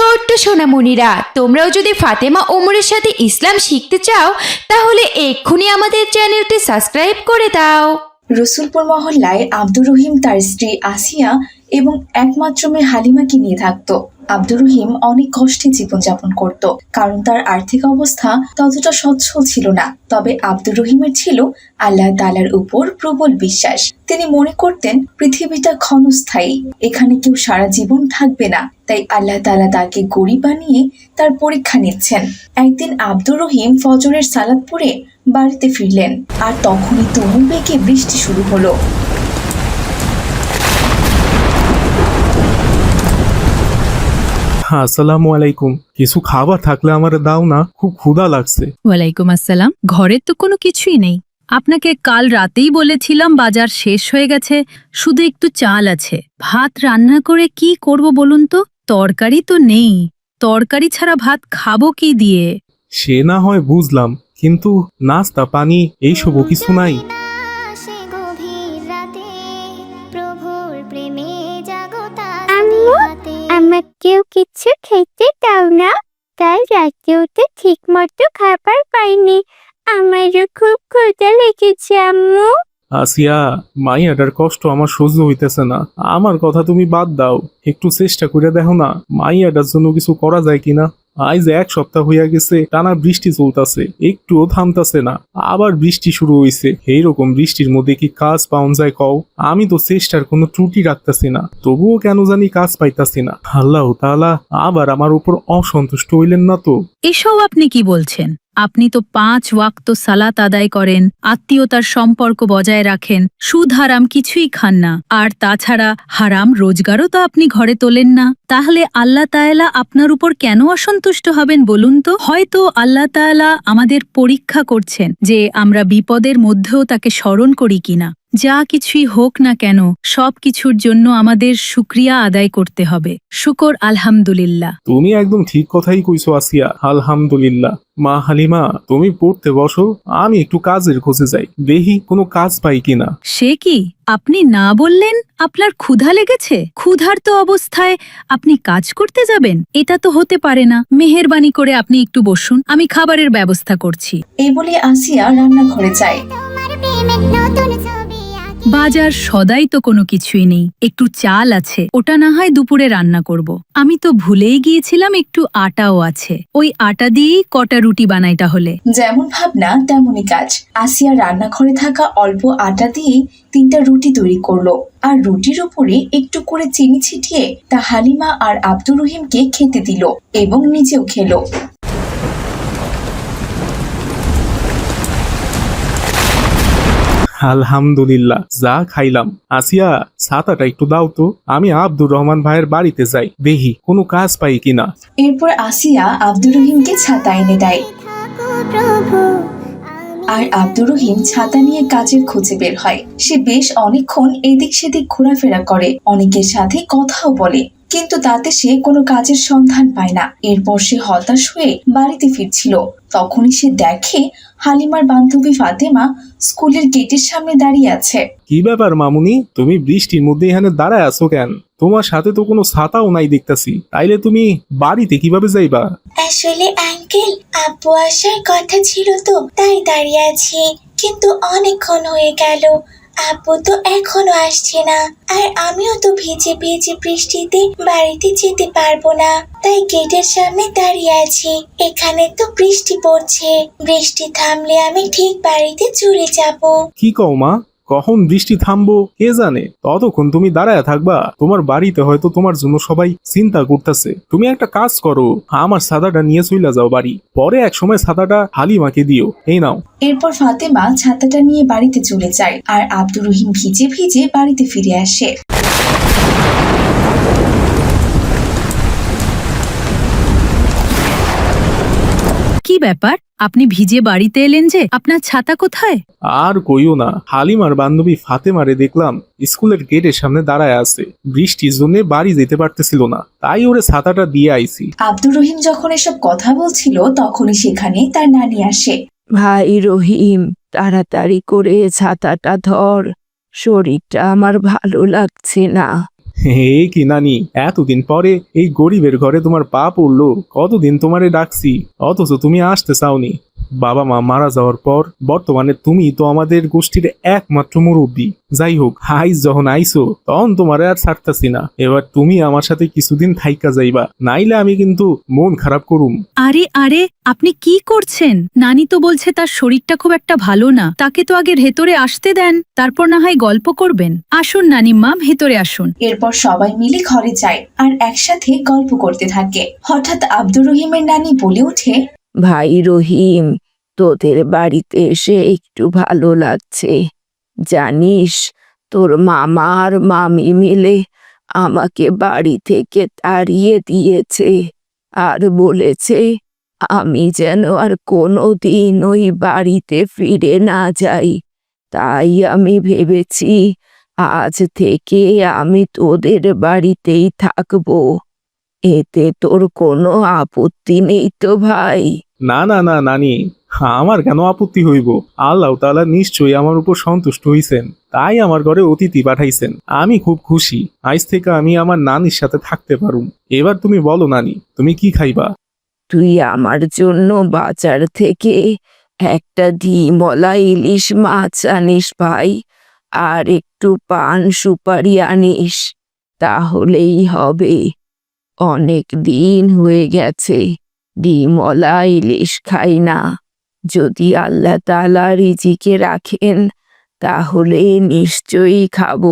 ছোট্ট সোনামণিরা, তোমরাও যদি ফাতেমা ওমরের সাথে ইসলাম শিখতে চাও, তাহলে এক্ষুনি আমাদের চ্যানেলটি সাবস্ক্রাইব করে দাও। রসুলপুর মহল্লায় আব্দুর রহিম তার স্ত্রী আসিয়া এবং একমাত্র মেয়ে হালিমাকে নিয়ে থাকতো। আব্দুর রহিম অনেক কষ্টে জীবনযাপন করত। কারণ তার আর্থিক অবস্থা ততটা সচ্ছল ছিল না। তবে আব্দুর রহিমের ছিল আল্লাহ তালার উপর প্রবল বিশ্বাস। তিনি মনে করতেন, পৃথিবীটা ক্ষণস্থায়ী। এখানে কেউ সারা জীবন থাকবে না। তাই আল্লাহ তালা তাকে গরিব বানিয়ে তার পরীক্ষা নিচ্ছেন। একদিন আব্দুর রহিম ফজরের সালাদ পরে বাড়িতে ফিরলেন। আর তখনই তুমুল বেগে বৃষ্টি শুরু হলো। আসসালামু আলাইকুম। কিছু খাবার থাকলে আমার দাও না খুব ক্ষুধা লাগছে। ওয়ালাইকুম আসসালাম। ঘরের তো কোনো কিছুই নেই। আপনাকে কাল রাতেই বলেছিলাম বাজার শেষ হয়ে গেছে শুধু একটু চাল আছে। ভাত রান্না করে কি করব বলুন তো? তরকারি তো নেই। তরকারি ছাড়া ভাত খাব কি দিয়ে? সে না হয় বুঝলাম কিন্তু নাস্তা পানি এইসবও কিছু নাই। কিছু খেতে দাও না। তাই রাতেও তো ঠিক মতো খাবার পাইনি। আমারও খুব ক্ষুধা লেগেছে, আম্মু। আসিয়া, মাইয়াটার কষ্ট আমার সহ্য হইতেছে না। আমার কথা তুমি বাদ দাও। একটু চেষ্টা করে দেখো না, মাইয়াটার জন্য কিছু করা যায় কিনা? আজ এক সপ্তাহ হইয়া গেছে, টানা বৃষ্টি চলতেছে, একটুও থামতাছে না। আবার বৃষ্টি শুরু হইছে। এইরকম বৃষ্টির মধ্যে কি কাজ পাওয়া যায় কও? আমি তো চেষ্টার কোনো ত্রুটি রাখতেছি না, তবুও কেন জানি কাজ পাইতাছি না। আল্লাহ তাআলা, আবার আমার উপর অসন্তুষ্ট হইলেন না তো? এসব আপনি কি বলছেন? আপনি তো পাঁচ ওয়াক্ত সালাত আদায় করেন, আত্মীয়তার সম্পর্ক বজায় রাখেন, সুদ, হারাম কিছুই খান না। আর তাছাড়া হারাম রোজগারও তো আপনি ঘরে তোলেন না। তাহলে আল্লাহ তায়ালা আপনার উপর কেন অসন্তুষ্ট হবেন বলুন তো? হয়তো আল্লাহ তায়ালা আমাদের পরীক্ষা করছেন যে আমরা বিপদের মধ্যেও তাকে স্মরণ করি কিনা। যা কিছুই হোক না কেন সব কিছুর জন্য আমাদের শুক্রিয়া আদায় করতে হবে। শুকর আলহামদুলিল্লাহ। তুমি একদম ঠিক কথাই কইছো আসিয়া। আলহামদুলিল্লাহ। মা হালিমা তুমি পড়তে বসো আমি একটু কাজের খোঁজে যাই। দেখি কোনো কাজ পাই কিনা। সে কি? আপনি না বললেন আপনার ক্ষুধা লেগেছে? ক্ষুধার্ত অবস্থায় আপনি কাজ করতে যাবেন? এটা তো হতে পারে না। মেহেরবানি করে আপনি একটু বসুন আমি খাবারের ব্যবস্থা করছি। এই বলে আসিয়া রান্নাঘরে যায়। বাজার সদাই তো কোনো কিছুই নেই। একটু চাল আছে, ওটা না হয় দুপুরে রান্না করব। আমি তো ভুলেই গিয়েছিলাম একটু আটাও আছে। ওই আটা দিয়েই কটা রুটি বানাই তাহলে। যেমন ভাবনা, তেমনই কাজ। আসিয়া রান্নাঘরে থাকা অল্প আটা দিয়ে তিনটা রুটি তৈরি করল। আর রুটির উপরে একটু করে চিনি ছিটিয়ে তা হালিমা আর আব্দুর রহিমকে খেতে দিল এবং নিজেও খেলো। আলহামদুলিল্লাহ, যা খাইলাম। আসিয়া ছাতাটা একটু দাও তো, আমি আব্দুর রহমান ভাইয়ের বাড়িতে যাই। দেখি, কোনো কাজ পাই কিনা? এরপর আসিয়া আব্দুর রহিমকে ছাতা এনে দেয়। আর আব্দুর রহিম ছাতা নিয়ে কাজের খোঁজে বের হয়। সে বেশ অনেকক্ষণ এদিক সেদিক ঘোরাফেরা করে। অনেকের সাথে কথাও বলে। কিন্তু তাতে সে কোনো কাজের সন্ধান পায় না। এরপর সে হতাশ হয়ে বাড়িতে ফিরছিল। তখনই সে দেখে হালিমার বান্ধবী ফাতেমা স্কুলের গেটের সামনে দাঁড়িয়ে আছে। কি ব্যাপার মামুনি? তুমি বৃষ্টির মধ্যে এখানে দাঁড়ায় আছো কেন? তোমার সাথে তো কোনো ছাতাও নাই দেখতাছি। তাইলে তুমি বাড়িতে কীভাবে যাইবা? আসলে আঙ্কেল আব্বু আসার কথা ছিল তো তাই দাঁড়িয়ে আছি। কিন্তু অনেকক্ষণ হয়ে গেল। আব্বু তো এখনও আসছে না। আর আমিও তো ভিজে ভিজে বৃষ্টিতে বাড়িতে যেতে পারব না। তাই গেটের সামনে দাঁড়িয়ে আছি। এখানে তো বৃষ্টি পড়ছে। বৃষ্টি থামলে আমি ঠিক বাড়িতে চলে যাব। কি কও মা? কখন দৃষ্টি থামবো, কে জানে? ততক্ষণ তুমি দাঁড়ায় থাকবা। তোমার বাড়িতে হয়তো তোমার জন্য সবাই চিন্তা করতেছে। তুমি একটা কাজ করো, আমার সাদাটা নিয়ে চইলা যাও বাড়ি। পরে এক সময় সাদাটা হালিমাকে দিও। এই নাও। এরপর ফাতেমা ছাতাটা নিয়ে বাড়িতে চলে যায় আর আব্দুর রহিম ভিজে ভিজে বাড়িতে ফিরে আসে। কি ব্যাপার? আপনি ভিজে বাড়িতে এলেন যে আপনার ছাতা কোথায়? আর কইও না হালিমার বান্ধবী ফাতেমারে দেখলাম স্কুলের গেটের সামনে দাঁড়ায় আছে। বৃষ্টির জন্য বাড়ি যেতে পারতেছিল না তাই ওরে ছাতাটা দিয়ে আইছি। আব্দুর রহিম যখন এসব কথা বলছিল তখনই সেখানে তার নানি আসে। ভাই রহিম তাড়াতাড়ি করে ছাতাটা ধর শরীরটা আমার ভালো লাগছে না। হে কি নানি, এতদিন পরে এই গরিবের ঘরে তোমার পা পড়ল, কতদিন তোমারে ডাকছি? অথচ তুমি আসতে চাওনি। বাবা মা মারা যাওয়ার পর বর্তমানে তুমি তো আমাদের গোষ্ঠীর একমাত্র মুরব্বী। যাই হোক হাইস যখন আইসো তখন তোমারে আর ছাড়তাছি না। এবার তুমি আমার সাথে কিছুদিন থাইকা যাইবা নাইলে আমি কিন্তু মন খারাপ করুম। আরে আরে আপনি কি করছেন? নানি তো বলছে তার শরীরটা খুব একটা ভালো না। তাকে তো আগে ভেতরে আসতে দেন তারপর না হয় গল্প করবেন। আসুন নানিমা ভেতরে আসুন। এরপর সবাই মিলে ঘরে যায় আর একসাথে গল্প করতে থাকে। হঠাৎ আব্দুর রহিমের নানি বলে ওঠে ভাই রহিম, তোদের বাড়িতে এসে একটু ভালো লাগছে। জানিস, তোর মামা আর মামি মিলে আমাকে বাড়ি থেকে তাড়িয়ে দিয়েছে আর বলেছে আমি যেন আর কোনো দিন ওই বাড়িতে ফিরে না যাই। তাই আমি ভেবেছি আজ থেকে আমি তোদের বাড়িতেই থাকব। এতে তোর কোনো আপত্তি নেই তো ভাই। না না না নানি আমার কেন আপত্তি হইব? আল্লাহ তাআলা নিশ্চয়ই আমার উপর সন্তুষ্ট হইছেন তাই আমার ঘরে অতিথি পাঠাইছেন। আমি খুব খুশি আজ থেকে আমি আমার নানির সাথে থাকতে পারুম। এবার তুমি বলো নানি তুমি কি খাইবা? তুই আমার জন্য বাজার থেকে একটা ডিমলা ইলিশ মাছ আনিস ভাই আর একটু পান সুপারি আনিস তাহলেই হবে। অনেক দিন হয়ে গেছে ডিমলা ইলিশ খাই না। যদি আল্লাহ তালা রিজিকে রাখেন তাহলে নিশ্চয়ই খাব।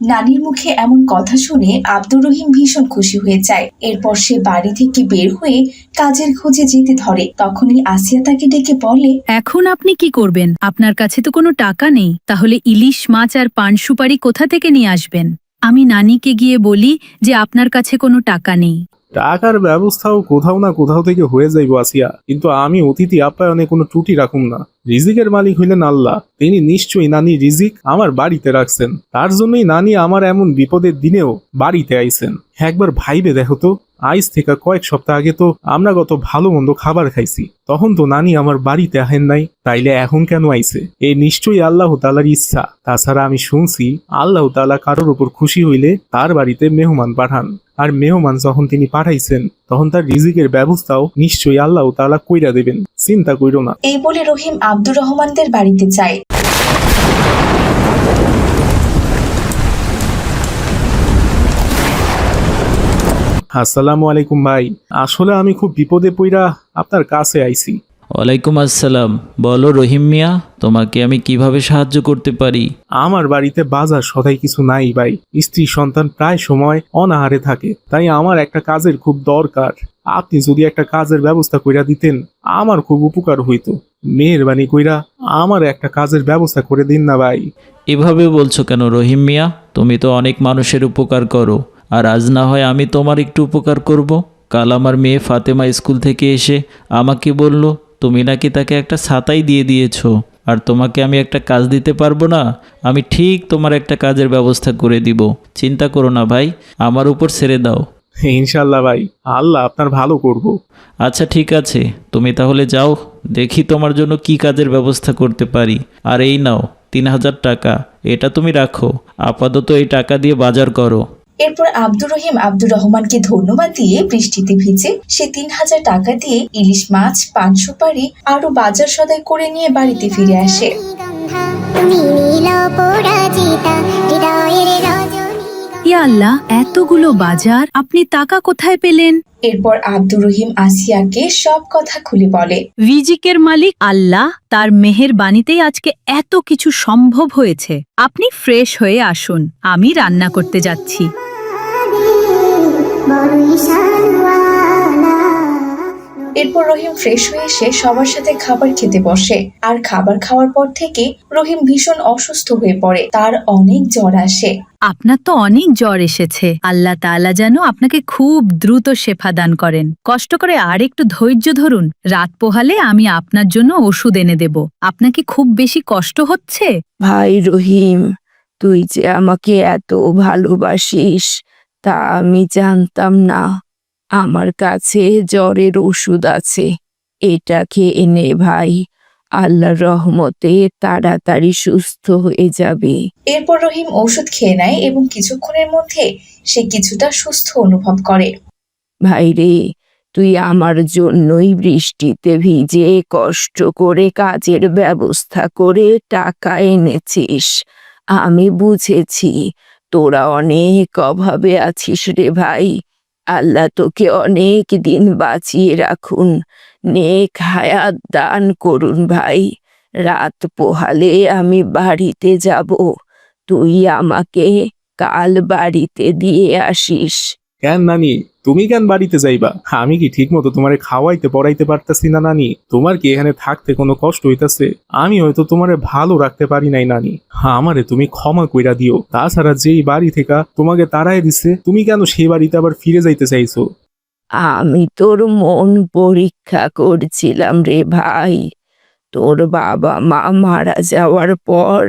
নানির মুখে এমন কথা শুনে আব্দুর রহিম ভীষণ খুশি হয়ে যায়। এরপর সে বাড়ি থেকে বের হয়ে কাজের খোঁজে যেতে ধরে। তখনই আসিয়া তাকে ডেকে বলে এখন আপনি কি করবেন? আপনার কাছে তো কোনো টাকা নেই। তাহলে ইলিশ মাছ আর পান সুপারি কোথা থেকে নিয়ে আসবেন? আমি নানিকে গিয়ে বলি যে আপনার কাছে কোনো টাকা নেই। টাকার ব্যবস্থাও কোথাও না কোথাও থেকে হয়ে যাইব আসিয়া। কিন্তু আমি অতিথি আপ্যায়নে কোনো ত্রুটি রাখুন না। রিজিকের মালিক হইলেন আল্লাহ। তিনি নিশ্চয়ই নানি রিজিক আমার বাড়িতে রাখছেন। তার জন্যই নানি আমার এমন বিপদের দিনেও বাড়িতে আইছেন। একবার ভাইবে দেখো তো। আইস থেকে কয়েক সপ্তাহ আগে তো আমরা গত ভালো মন্দ খাবার খাইছি। তখন তো নানি আমার বাড়িতে আহেন নাই, তাইলে এখন কেন আইছে? এ নিশ্চয়ই আল্লাহ তালার ইচ্ছা। তাছাড়া আমি শুনছি, আল্লাহ তালা কারোর উপর খুশি হইলে তার বাড়িতে মেহমান পাঠান। আর মেহমান যখন তিনি পাঠাইছেন, তখন তার রিজিকের ব্যবস্থাও নিশ্চয়ই আল্লাহ তালা কইরা দেবেন। চিন্তা কইরো না। এই বলে রহিম আব্দুর রহমানদের বাড়িতে যায়। আসসালামু আলাইকুম ভাই। আসলে আমি খুব বিপদে পইরা আপনার কাছে আইছি। ওয়ালাইকুম আসসালাম। বলো রহিম মিয়া তোমাকে আমি কীভাবে সাহায্য করতে পারি? আমার বাড়িতে বাজার সদাই কিছু নাই ভাই। স্ত্রী সন্তান প্রায় সময় অনাহারে থাকে। তাই আমার একটা কাজের খুব দরকার। আপনি যদি একটা কাজের ব্যবস্থা কইরা দিতেন আমার খুব উপকার হইতো। মেহরবানি কইরা আমার একটা কাজের ব্যবস্থা করে দিন না ভাই। এভাবে বলছো কেন রহিম মিয়া? তুমি তো অনেক মানুষের উপকার করো। আর আজ না হয় আমি তোমার একটু উপকার করব। কাল আমার মেয়ে ফাতেমা স্কুল থেকে এসে আমাকে বলল তুমি নাকি তাকে একটা ছাতাই দিয়ে দিয়েছ। আর তোমাকে আমি একটা কাজ দিতে পারব না। আমি ঠিক তোমার একটা কাজের ব্যবস্থা করে দিব। চিন্তা করো না ভাই আমার উপর ছেড়ে দাও। ইনশাল্লাহ ভাই আল্লাহ আপনার ভালো করব। আচ্ছা ঠিক আছে। তুমি তাহলে যাও দেখি তোমার জন্য কি কাজের ব্যবস্থা করতে পারি। আর এই নাও তিন হাজার টাকা। এটা তুমি রাখো। আপাতত এই টাকা দিয়ে বাজার করো। এরপর আব্দুর রহিম আব্দুর রহমানকে ধন্যবাদ দিয়ে বৃষ্টিতে ভিজে সে তিন হাজার টাকা দিয়ে ইলিশ মাছ, পান সুপারি আরও বাজার সদাই করে নিয়ে বাড়িতে ফিরে আসে। ইয়া আল্লাহ এতগুলো বাজার আপনি টাকা কোথায় পেলেন? এরপর আব্দুর রহিম আসিয়াকে সব কথা খুলে বলে রিজিকের মালিক আল্লাহ তার মেহের বাণীতেই আজকে এত কিছু সম্ভব হয়েছে। আপনি ফ্রেশ হয়ে আসুন আমি রান্না করতে যাচ্ছি। এরপর রহিম ফ্রেশ হয়ে এসে সবার সাথে খাবার খেতে বসে। আর খাবার খাওয়ার পর থেকে রহিম ভীষণ অসুস্থ হয়ে পড়ে। তার অনেক জ্বর আসে। আপনার তো অনেক জ্বর এসেছে। আল্লাহ তাআলা যেন আপনাকে খুব দ্রুত শেফা দান করেন। কষ্ট করে আর একটু ধৈর্য ধরুন। রাত পোহালে আমি আপনার জন্য ওষুধ এনে দেব। আপনাকে খুব বেশি কষ্ট হচ্ছে? ভাই রহিম তুই যে আমাকে এত ভালোবাসিস তা আমি জানতাম না। আমার কাছে জ্বরের ওষুধ আছে। এটা খেয়ে নে ভাই আল্লাহর রহমতে তাড়াতাড়ি সুস্থ হয়ে যাবে। এরপর রহিম ঔষধ খেয়ে নেয় এবং কিছুক্ষণের মধ্যে সে কিছুটা সুস্থ অনুভব করে। ভাইরে তুই আমার জন্যই বৃষ্টিতে ভিজে কষ্ট করে কাজের ব্যবস্থা করে টাকা এনেছিস। আমি বুঝেছি তোরা অনেক অভাবে আছিস রে ভাই। আল্লাহ তোকে অনেক দিন বাঁচিয়ে রাখুন। নেক হায়াত দান করুন ভাই। রাত পোহালে আমি বাড়িতে যাব। তুই আমাকে কাল বাড়িতে দিয়ে আসিস। কেন নানি? তুমি কেন বাড়িতে যাইবা? আমি কি ঠিক মতো তোমারে খাওয়াইতে, পড়াইতে পারতাছি না নানি? তোমার কি এখানে থাকতে কোনো কষ্ট হইতাছে? আমি হয়তো তোমারে ভালো রাখতে পারি নাই নানি। আমারে তুমি ক্ষমা কইরা দিও। তাছাড়া যেই বাড়ি থেকে তোমাকে তাড়াই দিছে। তুমি কেন সেই বাড়িতে আবার ফিরে যাইতে চাইছো? আমি তোর মন পরীক্ষা করছিলাম রে ভাই। তোর বাবা মা মারা যাওয়ার পর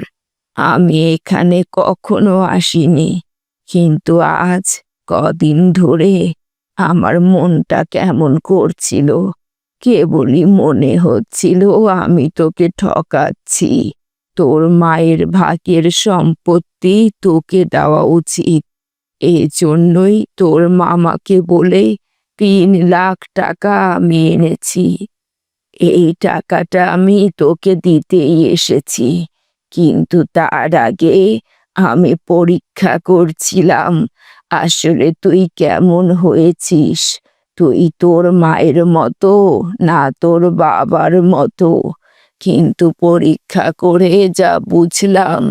আমি এখানে কখনো আসিনি। কিন্তু আজ কদিন ধরে আমার মনটা কেমন করছিল, কেবলই মনে হচ্ছিল আমি তোকে ঠকাচ্ছি। তোর মায়ের ভাগের সম্পত্তি তোকে দেওয়া উচিত। এই জন্যই তোর মামাকে বলে তিন লাখ টাকা আমি এনেছি। এই টাকাটা আমি তোকে দিতেই এসেছি, কিন্তু তার আগে আমি পরীক্ষা করছিলাম আসলে তুই কেমন হয়েছিস? তুই তোর মায়ের মতো, না তোর বাবার মতো। কিন্তু পরীক্ষা করে যা বুঝলাম,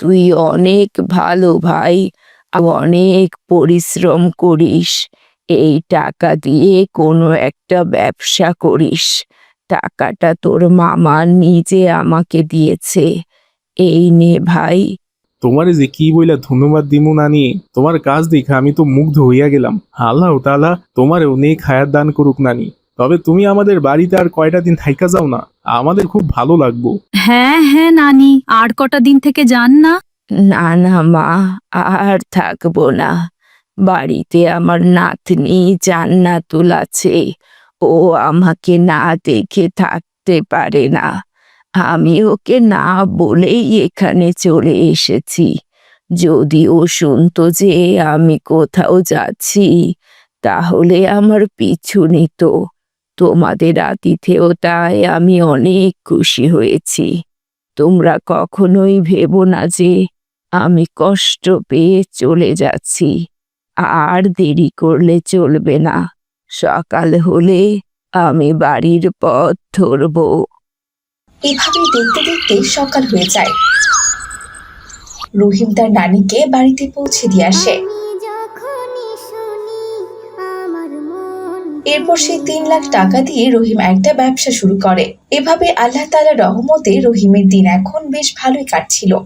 তুই অনেক ভালো ভাই অনেক পরিশ্রম করিস। এই টাকা দিয়ে কোনো একটা ব্যবসা করিস। টাকাটা তোর মামা নিজে আমাকে দিয়েছে। এই নে ভাই তোমারে যে কি বইলা ধন্যবাদ দিমু নানি তোমার কাজ দেখে আমি তো মুগ্ধ হইয়া গেলাম। আল্লাহ তাআলা তোমারে অনেক হায়াত দান করুক নানি। তবে তুমি আমাদের বাড়িতে আর কয়টা দিন থাইকা যাও না আমাদের খুব ভালো লাগবো। হ্যাঁ হ্যাঁ নানি আর কটা দিন থেকে যান না? না না মা আর থাকব না। বাড়িতে আমার নাতনি জান্নাতুল আছে ও আমাকে না দেখে থাকতে পারে না। আমি ওকে না বলেই এখানে চলে এসেছি। যদি ও শুনতো যে আমি কোথাও যাচ্ছি, তাহলে আমার পিছু নিত। তোমাদের আতিথেয়তায় আমি অনেক খুশি হয়েছি। তোমরা কখনোই ভেবো না যে আমি কষ্ট পেয়ে চলে যাচ্ছি। আর দেরি করলে চলবে না। সকাল হলে আমি বাড়ির পথ ধরবো। এভাবেই দেখতে দেখতে সকাল হয়ে যায়। রহিম তার নানিকে বাড়িতে পৌঁছে দিয়ে আসে। এরপর সে তিন লাখ টাকা দিয়ে রহিম একটা ব্যবসা শুরু করে। এভাবে আল্লাহ তালা রহমতে রহিমের দিন এখন বেশ ভালোই কাটছিল।